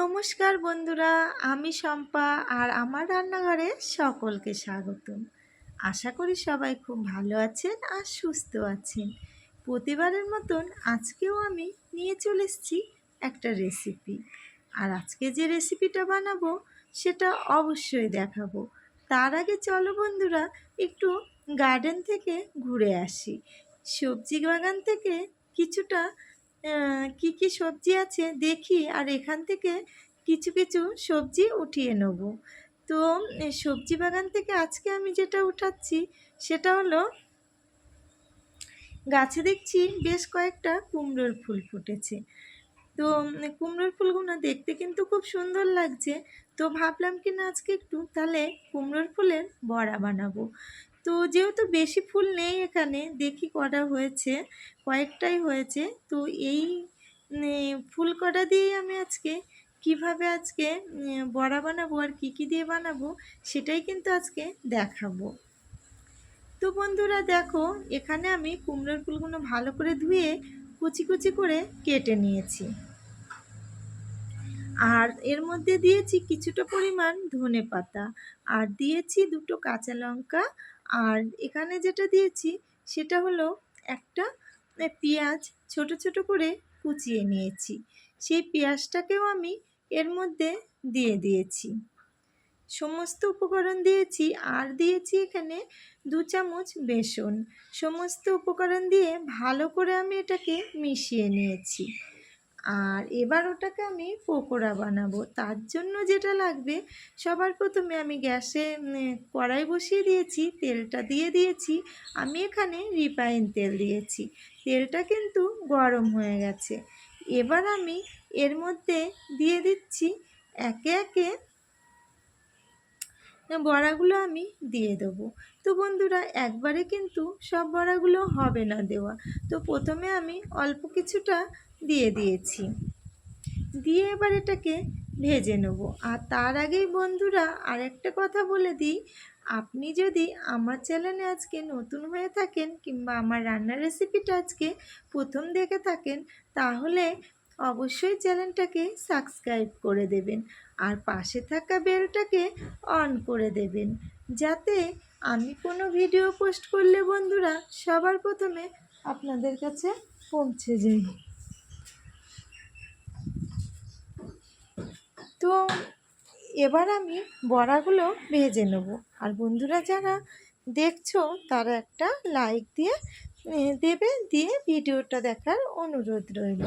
নমস্কার বন্ধুরা, আমি শম্পা আর আমার রান্নাঘরে সকলকে স্বাগতম। আশা করি সবাই খুব ভালো আছেন আর সুস্থ আছেন। প্রতিবারের মতন আজকেও আমি নিয়ে চলে এসেছি একটা রেসিপি আর আজকে যে রেসিপিটা বানাবো, সেটা অবশ্যই দেখাবো। তার আগে চলো বন্ধুরা, একটু গার্ডেন থেকে ঘুরে আসি। সবজি বাগান থেকে কিছুটা কি কি সবজি আছে দেখি আর এখান থেকে কিছু কিছু সবজি উঠিয়ে নেব। তো সবজি বাগান থেকে আজকে আমি যেটা উঠাচ্ছি সেটা হলো গাছে দেখছি বেশ কয়েকটা কুমড়োর ফুল ফুটেছে। তো কুমড়োর ফুলগুলো দেখতে কিন্তু খুব সুন্দর লাগছে। তো ভাবলাম কি না আজকে একটু তাহলে কুমড়োর ফুলের বড়া বানাবো। তো যেহেতু বেশি ফুল নেই এখানে, দেখি কটা হয়েছে, কয়েকটাই হয়েছে। তো এই ফুল কটা দিয়েই আমি আজকে কীভাবে আজকে বড়া বানাবো আর কী কী দিয়ে বানাবো সেটাই কিন্তু আজকে দেখাবো। তো বন্ধুরা দেখো, এখানে আমি কুমড়োর ফুলগুলো ভালো করে ধুয়ে কুচি কুচি করে কেটে নিয়েছি। আর এর মধ্যে দিয়েছি কিছুটা পরিমাণ ধনে পাতা আর দিয়েছি দুটো কাঁচা লঙ্কা আর এখানে যেটা দিয়েছি সেটা হলো একটা পেঁয়াজ ছোট ছোট করে কুচিয়ে নিয়েছি। সেই পেঁয়াজটাকেও আমি এর মধ্যে দিয়ে দিয়েছি। সমস্ত উপকরণ দিয়েছি, আর দিয়েছি এখানে দু চামচ বেসন। সমস্ত উপকরণ দিয়ে ভালো করে আমি এটাকে মিশিয়ে নিয়েছি। আর এবার ওটাকে আমি পকোড়া বানাবো। তার জন্য যেটা লাগবে, সবার প্রথমে আমি গ্যাসে কড়াই বসিয়ে দিয়েছি, তেলটা দিয়ে দিয়েছি। আমি এখানে রিফাইন তেল দিয়েছি। তেলটা কিন্তু গরম হয়ে গেছে। এবার আমি এর মধ্যে দিয়ে দিচ্ছি একে একে বড়াগুলো আমি দিয়ে দেবো। তো বন্ধুরা, একবারে কিন্তু সব বড়াগুলো হবে না দেওয়া। তো প্রথমে আমি অল্প কিছুটা দিয়ে দিয়েছি। দিয়ে এবার এটাকে ভেজে নেব। আর তার আগেই বন্ধুরা, আরেকটা কথা বলে দিই। আপনি যদি আমার চ্যানেলে আজকে নতুন হয়ে থাকেন কিংবা আমার রান্নার রেসিপিটা আজকে প্রথম দেখে থাকেন, তাহলে অবশ্যই চ্যানেলটাকে সাবস্ক্রাইব করে দেবেন আর পাশে থাকা বেলটাকে অন করে দেবেন। যাতে আমি কোনো ভিডিও পোস্ট করলে বন্ধুরা সবার প্রথমে আপনাদের কাছে পৌঁছে যাই। তো এবার আমি বড়াগুলো ভেজে নেব। আর বন্ধুরা যারা দেখছ তারা একটা লাইক দিয়ে দেবে, দিয়ে ভিডিওটা দেখার অনুরোধ রইল।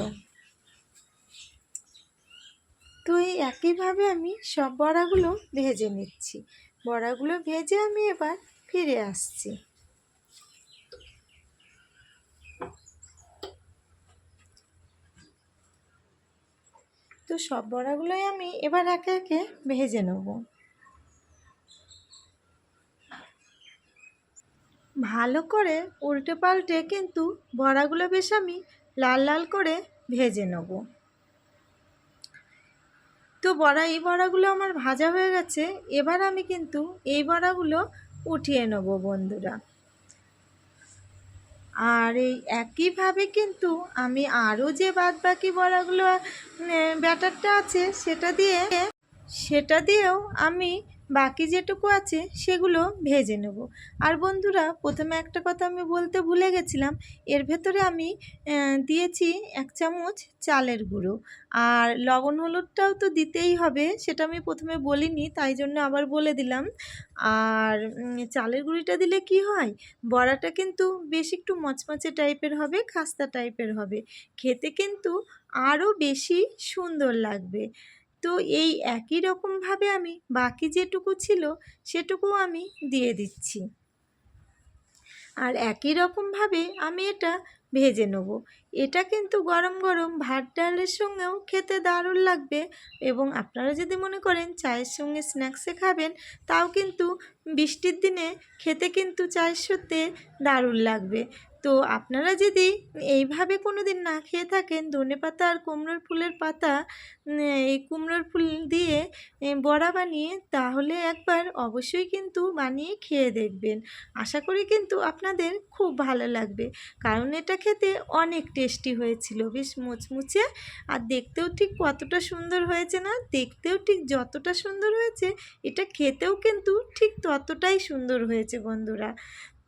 তো এই একইভাবে আমি সব বড়াগুলো ভেজে নিচ্ছি। বড়াগুলো ভেজে আমি এবার ফিরে আসছি। তো সব বড়াগুলোই আমি এবার একে একে ভেজে নেব। ভালো করে উল্টে পাল্টে কিন্তু বড়াগুলো বেশ আমি লাল লাল করে ভেজে নেব। তো বড়া, এই বড়াগুলো আমার ভাজা হয়ে গেছে। এবার আমি কিন্তু এই বড়াগুলো উঠিয়ে নেব বন্ধুরা। আর এই একইভাবে কিন্তু আমি আরও যে বাদ বাকি বড়াগুলো ব্যাটারটা আছে, সেটা দিয়ে সেটা দিয়েও আমি বাকি যেটুকু আছে সেগুলো ভেজে নেব। আর বন্ধুরা, প্রথমে একটা কথা আমি বলতে ভুলে গেছিলাম, এর ভেতরে আমি দিয়েছি এক চামচ চালের গুঁড়ো। আর লবণ হলুদটাও তো দিতেই হবে, সেটা আমি প্রথমে বলিনি, তাই জন্য আবার বলে দিলাম। আর চালের গুঁড়িটা দিলে কি হয়, বড়াটা কিন্তু বেশ একটু মচমচে টাইপের হবে, খাস্তা টাইপের হবে। খেতে কিন্তু আরও বেশি সুন্দর লাগবে। তো এই একই রকমভাবে আমি বাকি যেটুকু ছিল সেটুকু আমি দিয়ে দিচ্ছি। আর একই রকমভাবে আমি এটা ভেজে নেব। এটা কিন্তু গরম গরম ভাত ডালের সঙ্গেও খেতে দারুণ লাগবে এবং আপনারা যদি মনে করেন চায়ের সঙ্গে স্ন্যাক্সে খাবেন, তাও কিন্তু বৃষ্টির দিনে খেতে কিন্তু চায়ের সাথে দারুণ লাগবে। তো আপনারা যদি এইভাবে কোনো দিন না খেয়ে থাকেন, ধনে পাতা আর কুমড়োর ফুলের পাতা এই কুমড়োর ফুল দিয়ে বড়া বানিয়ে তাহলে একবার অবশ্যই কিন্তু বানিয়ে খেয়ে দেখবেন। আশা করি কিন্তু আপনাদের খুব ভালো লাগবে। কারণ এটা খেতে অনেক টেস্টি হয়েছিল। বেশ মুচমুচে আর দেখতেও ঠিক কতটা সুন্দর হয়েছে না? দেখতেও ঠিক যতটা সুন্দর হয়েছে, এটা খেতেও কিন্তু ঠিক ততটাই সুন্দর হয়েছে বন্ধুরা।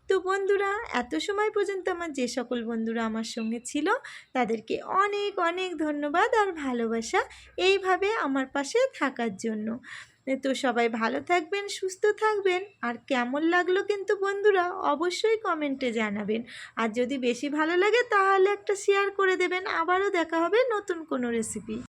তো বন্ধুরা, এত সময় পর্যন্ত আমার যে সকল বন্ধুরা আমার সঙ্গে ছিল, তাদেরকে অনেক অনেক ধন্যবাদ আর ভালোবাসা এইভাবে আমার পাশে থাকার জন্য। তো সবাই ভালো থাকবেন, সুস্থ থাকবেন আর কেমন লাগল কিন্তু বন্ধুরা অবশ্যই কমেন্টে জানাবেন। আর যদি বেশি ভালো লাগে তাহলে একটা শেয়ার করে দেবেন। আবারও দেখা হবে নতুন কোনো রেসিপি